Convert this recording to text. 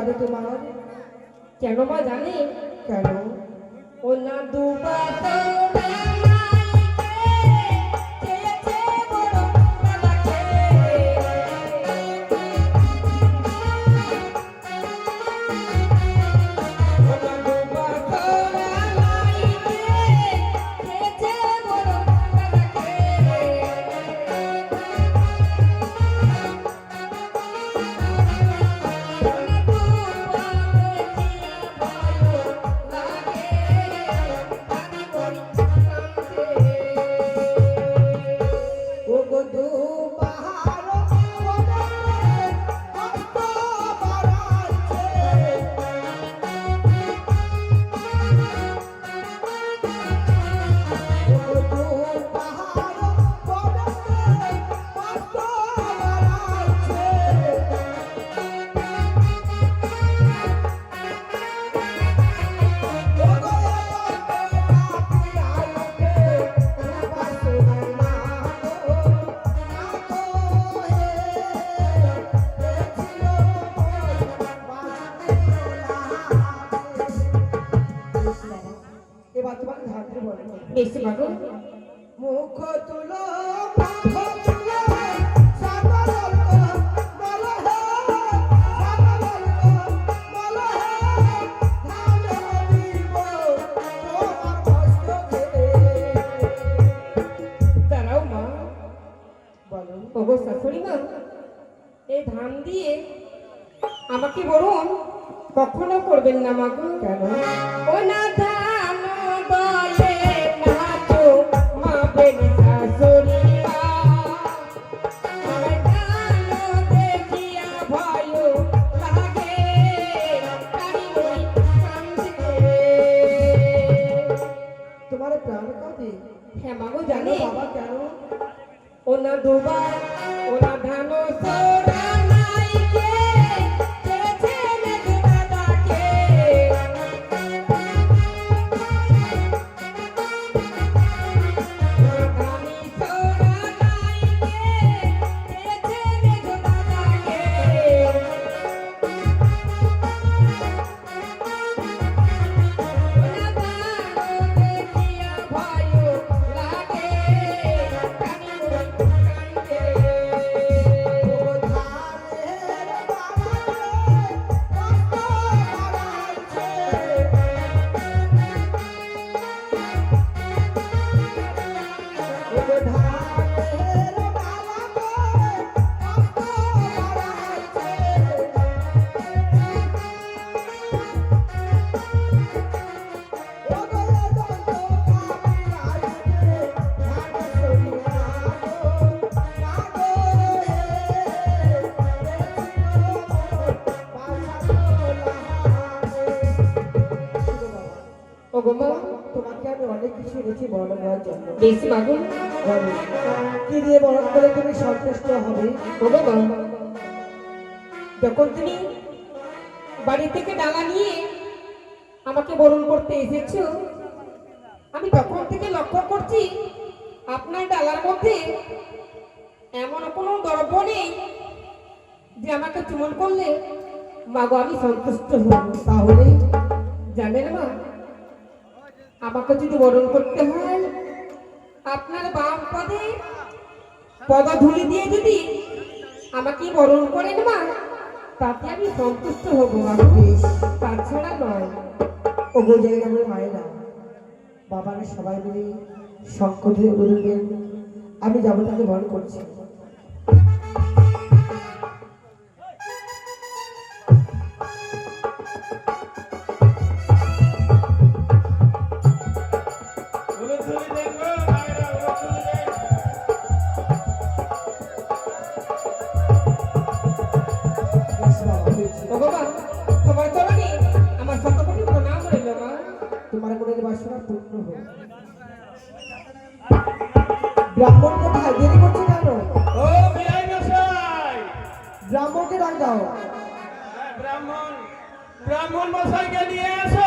কাঁদে তোমার। কেন মা জানি? কেন? ও না এবার তোমার ধাত্রী বলো বেশি মাগো মুখ এই ধান দিয়ে আমাকে বলুন কখনো করবেন না মাগো কেন ও না তোমার প্রাণ কাঁদে হ্যাঁ মাগো জানি বাবা কেন ওনা দুবার ওনা ধানো সোরা ওগো মা তোমাকে আমি অনেক কিছু এনেছি জন্য। বেশি কি দিয়ে করে তুমি সন্তুষ্ট হবে? ওগো মা যখন তুমি বাড়ি থেকে ডালা নিয়ে আমাকে বরণ করতে এসেছ আমি তখন থেকে লক্ষ্য করছি আপনার ডালার মধ্যে এমন কোনো দ্রব্য নেই যে আমাকে চুমন করলে মাগো আমি সন্তুষ্ট হব। তাহলে জানেন মা আমাকে যদি বরণ করতে হয়, আপনার বাম পদে পদধূলি দিয়ে যদি আমাকে বরণ করেন মা, তাতে আমি সন্তুষ্ট হব তাছাড়া নয়। ওগো জায়গা আমার মায়েরা, বাবারা সবাই মিলে ধরে বলবেন, আমি যাব তাকে বরণ করছি। পূর্ণ হোক ব্রাহ্মণ কোথায় দেরি করছে কেন? ব্রাহ্মণকে ডাক দাও। হ্যাঁ, ব্রাহ্মণ। ব্রাহ্মণ মশাইকে নিয়ে এসো।